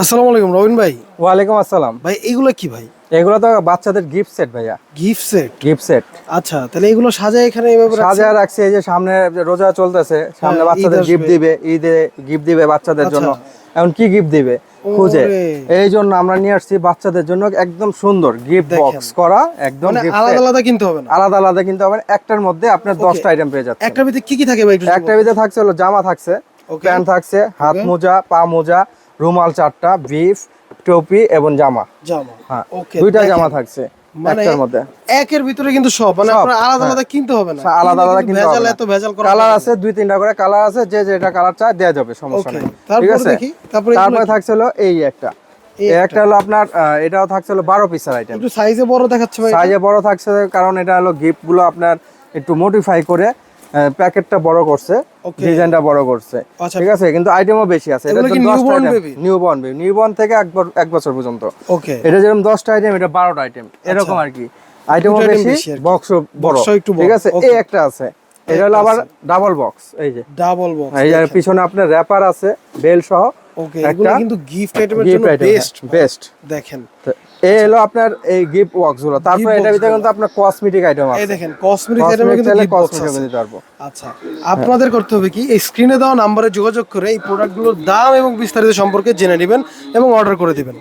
আসসালামু আলাইকুম রবিন ভাই। ওয়ালাইকুম আসসালাম। ভাই এগুলো কি ভাই? এগুলো তো বাচ্চাদের গিফট সেট ভাইয়া। গিফট সেট গিফট সেট আচ্ছা তাহলে এগুলো সাজায় এখানে রাখছেন? সাজায় রাখছে এই যে সামনে রোজা চলতেছে সামনে হ্যাঁ, বাচ্চাদের গিফট। দিবে ঈদে গিফট দিবে বাচ্চাদের আচ্ছা। জন্য। এখন কি গিফট দিবে? খুঁজে। এই জন্য আমরা নিয়ে আসছি বাচ্চাদের জন্য একদম সুন্দর গিফট বক্স করা একদম মানে আলাদা আলাদা কিনতে হবে না? আলাদা আলাদা কিন্তু আবার একটার মধ্যে আপনার দশটা আইটেম পেয়ে যাচ্ছে একটার ভিতরে কি কি থাকে ভাই একটু একটা ভিতরে থাকছে হলো জামা থাকছে প্যান্ট থাকছে হাত মোজা পা মোজা রুমাল চারটা বিফ টপি এবং জামা। জামা হ্যাঁ ওকে দুইটা জামা থাকছে একটার মধ্যে। একের ভিতরে কিন্তু সব মানে আপনার আলাদা। আলাদা কিনতে হবে না। আলাদা আলাদা কিন্তু কিনতে ভেজাল এত ভেজাল করা কালার আছে দুই তিনটা করে কালার আছে যে যেটা কালার চায় দেওয়া যাবে সমস্যা নেই। ঠিক আছে? তারপরে তারপরে এই একটা। একটা। হলো আপনার এটাও থাকছে হলো বারো পিসের আইটেম একটু সাইজে বড় দেখাচ্ছে ভাই সাইজে বড় থাকছে কারণ এটা হলো গিফটগুলো আপনার একটু মডিফাই করে প্যাকেটটা বড় করছে. ডিজাইনটা বড় করছে। আচ্ছা। ঠিক আছে? কিন্তু আইটেমও বেশি আছে। এটা newborn baby newborn baby? Newborn baby newborn থেকে এক বছর এক বছর পর্যন্ত। ওকে এটা যেরকম দশটা আইটেম এটা বারোটা আইটেম এরকম আর কি। আইটেমও বেশি। বক্স বড়, ঠিক আছে? এই একটা আছে। এটা হলো আবার ডাবল বক্স এই যে। ডাবল বক্স এই যে পিছনে আপনার র্যাপার আছে বেল সহ। ওকে এগুলো কিন্তু গিফট আইটেমের জন্য বেস্ট বেস্ট দেখেন। এই হলো আপনার এই গিফট বক্সগুলো। তারপর এটা ভিতরে কিন্তু আপনার কসমেটিক আইটেম এই আছে। দেখেন কসমেটিক আইটেম কিন্তু গিফট কসমেটিক দিতে পারব আচ্ছা আপনাদের করতে হবে কি এই স্ক্রিনে দেওয়া নাম্বারে যোগাযোগ করে এই প্রোডাক্টগুলোর দাম এবং বিস্তারিত সম্পর্কে জেনে নেবেন এবং অর্ডার করে দিবেন।